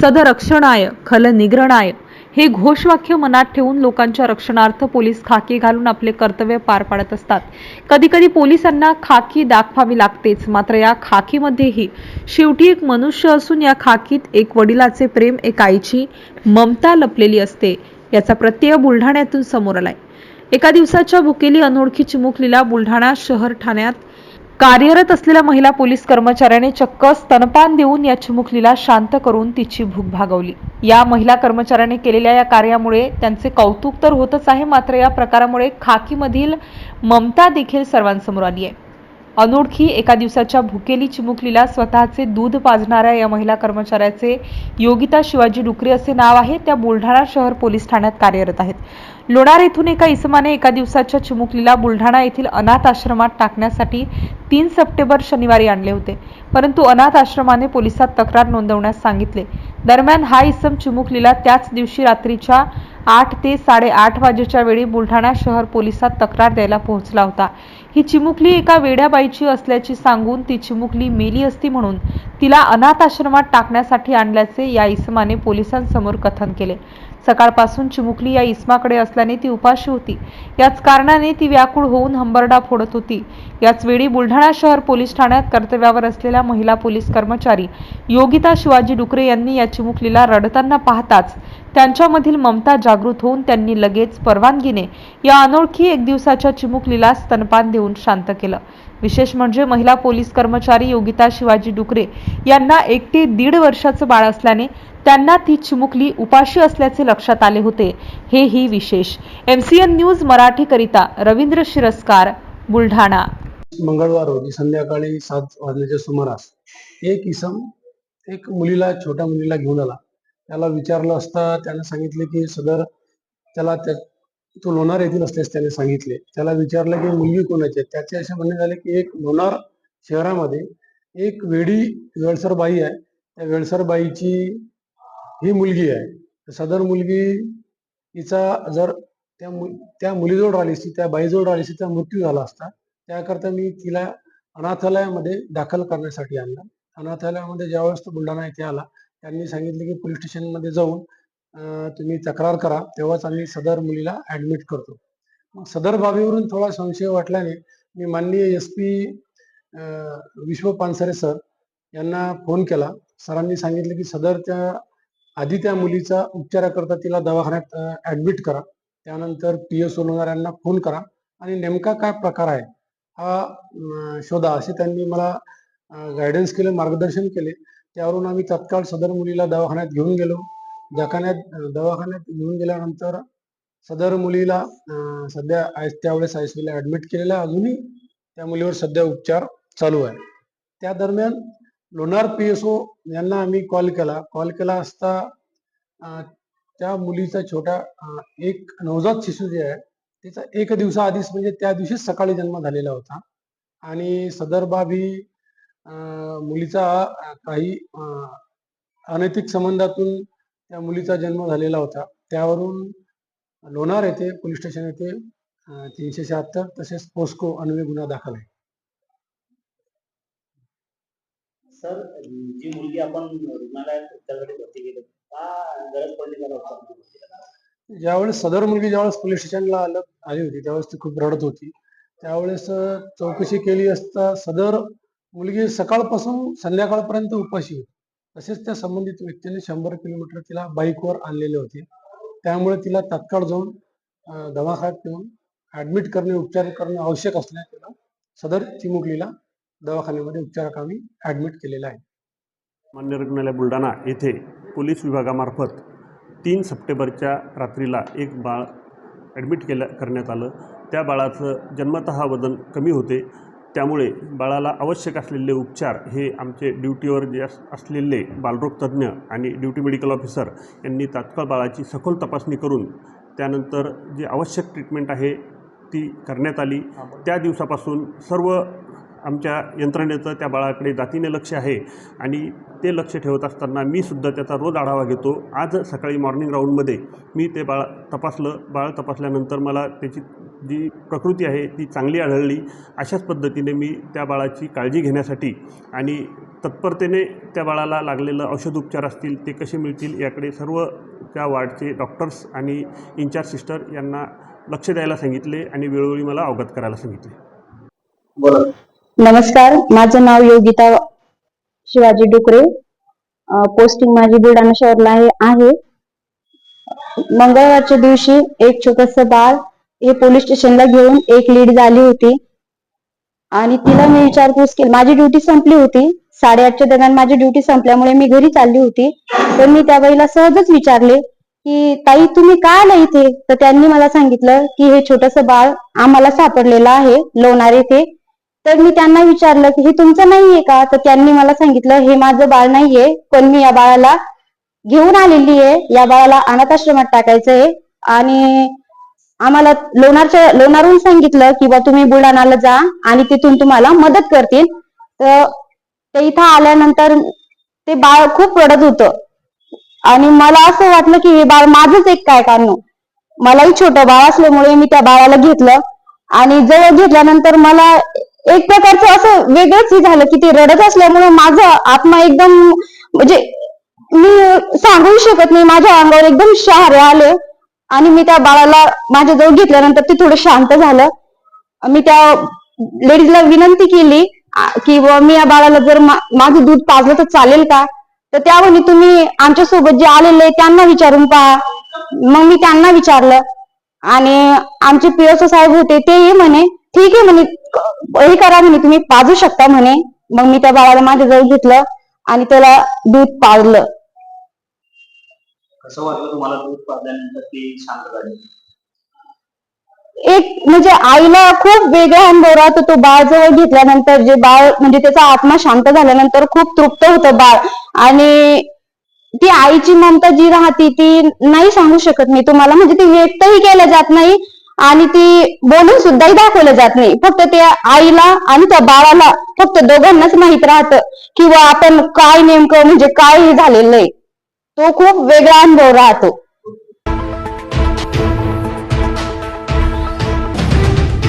सदरक्षणाय खल निग्रणाय हे घोषवाक्य मनात ठेवून लोकांच्या रक्षणार्थ पोलीस खाकी घालून आपले कर्तव्य पार पाडत असतात. कधीकधी पोलिसांना खाकी दाखवावी लागतेच मात्र या खाकीमध्येही शेवटी एक मनुष्य असून या खाकीत एक वडिलाचे प्रेम एक आईची ममता लपलेली असते याचा प्रत्यय बुलढाण्यातून समोर आलाय. एका दिवसाच्या भुकेली अनोळखी चिमुकलीला बुलढाणा शहर ठाण्यात कार्यरत असलेल्या महिला पोलीस कर्मचाऱ्याने चक्क स्तनपान देऊन या चिमुकलीला शांत करून तिची भूक भागवली. या महिला कर्मचाऱ्याने केलेल्या या कार्यामुळे त्यांचे कौतुक तर होतच आहे मात्र या प्रकारामुळे खाकीमधील ममता देखील सर्वांसमोर आली आहे. अनोळखी एका दिवसाच्या भुकेली चिमुकलीला स्वतःचे दूध पाजणाऱ्या या महिला कर्मचाऱ्याचे योगिता शिवाजी डुकरे असे नाव आहे. त्या बुलढाणा शहर पोलीस ठाण्यात कार्यरत आहेत. लोणार येथून एका इसमाने एका दिवसाच्या चिमुकलीला बुलढाणा येथील अनाथ आश्रमात टाकण्यासाठी तीन सप्टेंबर शनिवारी आणले होते. परंतु अनाथ आश्रमाने पोलिसात तक्रार नोंदवण्यास सांगितले. दरम्यान हा इसम चिमुकलीला त्याच दिवशी रात्रीच्या आठ ते साडेआठ वाजेच्या वेळी बुलढाणा शहर पोलिसात तक्रार द्यायला पोहोचला होता. ही चिमुकली एका वेड्याबाईची असल्याची सांगून ती चिमुकली मेली असती म्हणून तिला अनाथ आश्रमात टाकण्यासाठी आणल्याचे या इसमाने पोलिसांसमोर कथन केले. सकाळपासून चिमुकली या इसमाकडे असल्याने ती उपाशी होती. याच कारणाने ती व्याकुळ होऊन हंबरडा फोडत होती. याच वेळी बुलढाणा शहर पोलीस ठाण्यात कर्तव्यावर असलेल्या महिला पोलीस कर्मचारी योगिता शिवाजी डुकरे यांनी या चिमुकलीला रडताना पाहताच त्यांच्यामधील ममता जागृत होऊन त्यांनी लगेच परवानगीने या अनोळखी एक दिवसाच्या चिमुकलीला स्तनपान देऊन शांत केलं. विशेष म्हणजे महिला पोलीस कर्मचारी योगिता शिवाजी डुकरे यांना एक ते दीड वर्षाचं बाळ असल्याने त्यांना ती चिमुकली उपाशी असल्याचे लक्षात आले होते. हेही विशेष. एमसीएन न्यूज मराठीकरिता रवींद्र शिरस्कार बुलढाणा. मंगळवार रोजी संध्याकाळी सात वाजल्याच्या सुमारास एक इसम एक मुलीला छोट्या मुलीला घेऊन आला. त्याला विचारलं असता त्याने सांगितले की सदर त्याला त्या तो लोणार येथील असल्यास त्याने सांगितले. त्याला विचारलं की मुलगी कोणाची आहे? त्याचे असे म्हणणे झाले की एक लोणार शहरामध्ये एक वेडी वेळसरबाई आहे. त्या वेळसरबाईची ही मुलगी आहे. सदर मुलगी तिचा जर त्या मु त्या मुलीजवळ राहिली असती त्या बाईजवळ राहिली असती त्याचा मृत्यू झाला असता त्याकरता मी तिला अनाथालयामध्ये दाखल करण्यासाठी आणलं. अनाथालयामध्ये ज्यावेळेस तो बुलढाणा येथे आला त्यांनी सांगितले की पोलीस स्टेशनमध्ये जाऊन तुम्ही तक्रार करा तेव्हाच आम्ही सदर मुलीला ऍडमिट करतो. मग सदर बाबीवरून थोडा संशय वाटल्याने मी माननीय एस पी विश्व पानसरे सर यांना फोन केला. सरांनी सांगितले की सदर त्या आधी त्या मुलीचा उपचाराकरता तिला दवाखान्यात ऍडमिट करा. त्यानंतर पी एस यांना फोन करा. आणि नेमका काय प्रकार आहे हा शोधा. असे त्यांनी मला गायडन्स केले मार्गदर्शन केले. त्यावरून आम्ही तत्काळ सदर मुलीला दवाखान्यात घेऊन गेलो. दवाखान्यात दवाखान्यात घेऊन गेल्यानंतर सदर मुलीला सध्या आय- त्यावेळेस आय ला ऍडमिट केलेलं अजूनही त्या मुलीवर सध्या उपचार चालू आहे. त्या दरम्यान लोणार पी एस ओ यांना आम्ही कॉल केला. कॉल केला असता त्या मुलीचा छोटा एक नवजात शिशू जे आहे तिचा एक दिवसाआधीच म्हणजे त्या दिवशीच सकाळी जन्म झालेला होता. आणि सदर बाब ही मुलीचा काही अनैतिक संबंधातून त्या मुलीचा जन्म झालेला होता. त्यावरून लोणार येथे पोलीस स्टेशन येथे तीनशे शहात्तर तसेच पोस्को अन्वय गुन्हा दाखल आहे. सर जी मुलगी आपण रुग्णालयात उपचारासाठी भरती केली का गरज पडली त्याला उपचाराची ज्यावेळेस सदर मुलगी ज्यावेळेस पोलीस स्टेशनला आलं आली होती त्यावेळेस ती खूप रडत होती. त्यावेळेस चौकशी केली असता सदर मुलगी सकाळपासून संध्याकाळपर्यंत उपाशी होती. तसेच त्या संबंधित व्यक्तीने शंभर किलोमीटर तिला बाईकवर आणलेले होते. त्यामुळे तिला तात्काळ जाऊन दवाखान्यात नेऊन ऍडमिट करणे उपचार करणे आवश्यक असल्याने तिला सदर चिमुकलीला दवाखान्यामध्ये उपचाराकामी ऍडमिट केलेलं आहे. मान्य रुग्णालय बुलढाणा येथे पोलीस विभागामार्फत तीन सप्टेंबरच्या रात्रीला एक बाळ ॲडमिट केलं करण्यात आलं. त्या बाळाचं जन्मतः वजन कमी होते. त्यामुळे बाळाला आवश्यक असलेले उपचार हे आमचे ड्युटीवर जे अस असलेले बालरोग तज्ज्ञ आणि ड्युटी मेडिकल ऑफिसर यांनी तात्काळ बाळाची सखोल तपासणी करून त्यानंतर जी आवश्यक ट्रीटमेंट आहे ती करण्यात आली. त्या दिवसापासून सर्व आमच्या यंत्रणेचं त्या बाळाकडे जातीने लक्ष आहे आणि ते लक्ष ठेवत असताना मी सुद्धा त्याचा रोज आढावा घेतो. आज सकाळी मॉर्निंग राऊंडमध्ये मी ते बाळ तपासलं. बाळ तपासल्यानंतर मला त्याची जी प्रकृती आहे ती चांगली आढळली. अशाच पद्धतीने मी त्या बाळाची काळजी घेण्यासाठी आणि तत्परतेने त्या बाळाला लागलेलं औषधोपचार असतील ते कसे मिळतील याकडे सर्व त्या वार्डचे डॉक्टर्स आणि इन्चार्ज सिस्टर यांना लक्ष द्यायला सांगितले आणि वेळोवेळी मला अवगत करायला सांगितले. बरं. नमस्कार माझं नाव योगिता शिवाजी डुकरे. पोस्टिंग माझी बुलढाणा शहरला आहे आहे. मंगळवारच्या दिवशी एक छोटस बाळ हे पोलीस स्टेशनला घेऊन एक लीड झाली होती. आणि तिला मी विचारपूस केली. माझी ड्युटी संपली होती. साडेआठच्या दरम्यान माझी ड्युटी संपल्यामुळे मी घरी चालली होती. तर मी त्या बाईला सहजच विचारले की ताई तुम्ही का आला इथे? तर त्यांनी मला सांगितलं की हे छोटस बाळ आम्हाला सापडलेलं आहे लोणार येथे. तर मी त्यांना विचारलं की हे तुमचं नाहीये का? तर त्यांनी मला सांगितलं हे माझं बाळ नाहीये पण मी या बाळाला घेऊन आलेली आहे. या बाळाला अनाथ आश्रमात टाकायचंय आणि आम्हाला लोणारच्या लोणारहून सांगितलं की बा तुम्ही बुलढाणाला जा आणि तिथून तुम्हाला मदत करतील. तर ते इथं आल्यानंतर ते बाळ खूप रडत होतं. आणि मला असं वाटलं की हे बाळ माझंच एक काय कारण मलाही छोटं बाळ असल्यामुळे मी त्या बाळाला घेतलं आणि जवळ घेतल्यानंतर मला एक प्रकारचं असं वेगळंच हे झालं की ते रडत असल्यामुळे माझा आत्मा एकदम म्हणजे मी सांगू शकत नाही. माझ्या अंगावर एकदम शहारे आले आणि मी त्या बाळाला माझ्याजवळ घेतल्यानंतर ते थोडं शांत झालं. मी त्या लेडीजला विनंती केली की बुवा मी या बाळाला जर माझं दूध पाजलं तर चालेल का? तर त्या म्हणे तुम्ही आमच्यासोबत जे आलेले त्यांना विचारून पहा. मग मी त्यांना विचारलं. आणि आमचे पीएसओ साहेब होते तेही म्हणे ठीक आहे म्हणे हे करा म्हणे तुम्ही पाजू शकता म्हणे. मग मी त्या बाळाला माझ्या जवळ घेतलं आणि त्याला दूध पाजलं. कसं वाटलं तुम्हाला दूध पाजल्यानंतर ती शांत झाली? एक म्हणजे आईला खूप वेगळा अनुभव राहतो तो बाळ जवळ घेतल्यानंतर. जे बाळ म्हणजे त्याचा आत्मा शांत झाल्यानंतर खूप तृप्त होतं बाळ. आणि ती आईची ममता जी राहते ती नाही सांगू शकत मी तुम्हाला. म्हणजे ती व्यक्तही केल्या जात नाही. आणि ती बोलून सुद्धाही दाखवलं जात नाही. फक्त त्या आईला आणि त्या बाळाला फक्त दोघांनाच माहीत राहतं किंवा आपण काय नेमकं म्हणजे काय झालेलं आहे. तो खूप वेगळा अनुभव राहतो.